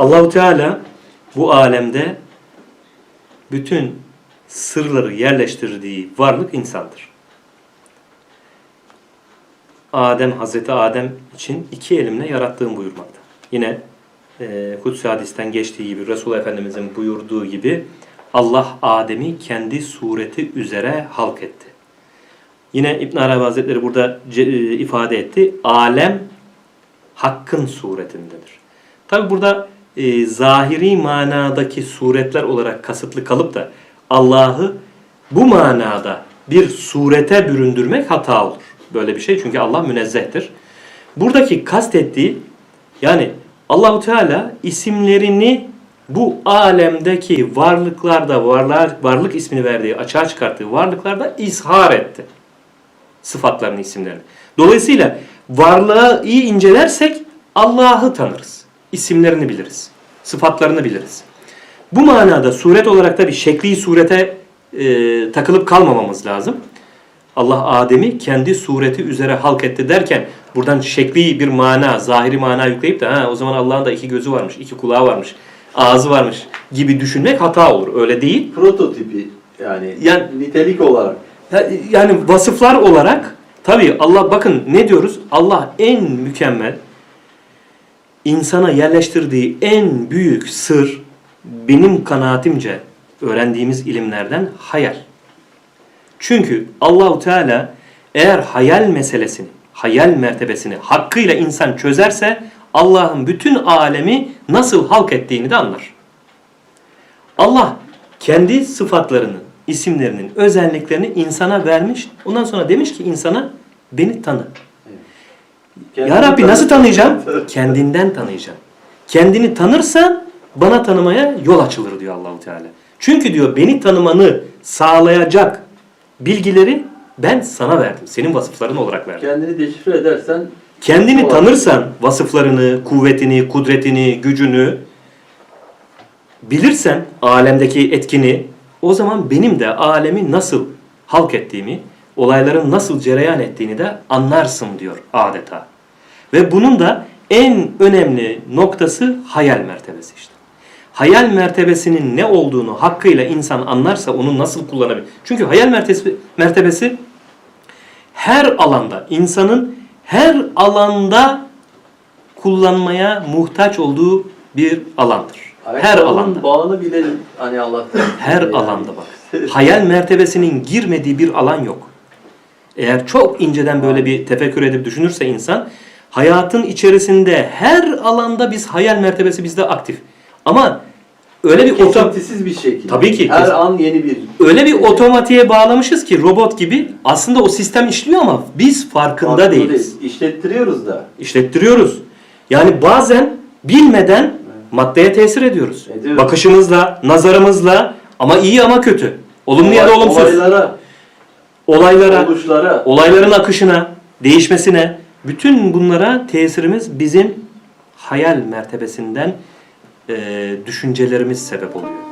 Allahu Teala bu alemde bütün sırları yerleştirdiği varlık insandır. Adem, Hazreti Adem için iki elimle yarattığım buyurmakta. Yine e, Kudüs hadisten geçtiği gibi, Resulullah Efendimizin buyurduğu gibi Allah Adem'i kendi sureti üzere halk etti. Yine İbn Arabi Hazretleri burada e, ifade etti. Alem hakkın suretindedir. Tabi burada e, zahiri manadaki suretler olarak kasıtlı kalıp da Allah'ı bu manada bir surete büründürmek hata olur. Böyle bir şey çünkü Allah münezzehtir. Buradaki kastettiği yani Allahu Teala isimlerini bu alemdeki varlıklarda varlık, varlık ismini verdiği, açığa çıkarttığı varlıklarda izhar etti. Sıfatlarını, isimlerini. Dolayısıyla varlığı iyi incelersek Allah'ı tanırız. İsimlerini biliriz. Sıfatlarını biliriz. Bu manada suret olarak da bir şekli surete e, takılıp kalmamamız lazım. Allah Adem'i kendi sureti üzere halk etti derken buradan şekli bir mana, zahiri mana yükleyip de ha o zaman Allah'ın da iki gözü varmış, iki kulağı varmış, ağzı varmış gibi düşünmek hata olur. Öyle değil. Prototipi yani, Yani- nitelik olarak. Ya- Yani vasıflar olarak tabii Allah bakın ne diyoruz? Allah en mükemmel insana yerleştirdiği en büyük sır benim kanaatimce öğrendiğimiz ilimlerden hayal. Çünkü Allahu Teala eğer hayal meselesini, hayal mertebesini hakkıyla insan çözerse Allah'ın bütün alemi nasıl halk ettiğini de anlar. Allah kendi sıfatlarını, isimlerinin özelliklerini insana vermiş. Ondan sonra demiş ki insana beni tanı. Ya Rabbi nasıl tanıyacağım? Kendinden tanıyacağım. Kendini tanırsan bana tanımaya yol açılır diyor Allahu Teala. Çünkü diyor beni tanımanı sağlayacak bilgileri ben sana verdim. Senin vasıfların olarak verdim. Kendini deşifre edersen Kendini tanırsan vasıflarını, kuvvetini, kudretini, gücünü bilirsen alemdeki etkini o zaman benim de alemi nasıl halk ettiğimi, olayların nasıl cereyan ettiğini de anlarsın diyor adeta. Ve bunun da en önemli noktası hayal mertebesi işte. Hayal mertebesinin ne olduğunu hakkıyla insan anlarsa onu nasıl kullanabilir? Çünkü hayal mertebesi, mertebesi her alanda insanın her alanda kullanmaya muhtaç olduğu bir alandır. Her ayakkabının alanda. bağını bilelim hani Allah'tan. Her Yani. alanda bak. Hayal mertebesinin girmediği bir alan yok. Eğer çok inceden böyle bir tefekkür edip düşünürse insan hayatın içerisinde her alanda biz hayal mertebesi bizde aktif. Ama öyle bir otom Kesintisiz bir şekilde. Tabii ki, Her an yeni bir. öyle bir otomatiğe bağlamışız ki robot gibi aslında o sistem işliyor ama biz farkında Farkında değiliz. değil. İşlettiriyoruz da. işlettiriyoruz. Yani bazen bilmeden maddeye tesir ediyoruz. Ediyoruz. Bakışımızla, nazarımızla ama iyi ama kötü. Olumlu ya da Olay- olumsuz. Olaylara, Olaylara, oluşlara. olayların akışına, değişmesine, bütün bunlara tesirimiz bizim hayal mertebesinden eee, düşüncelerimiz sebep oluyor.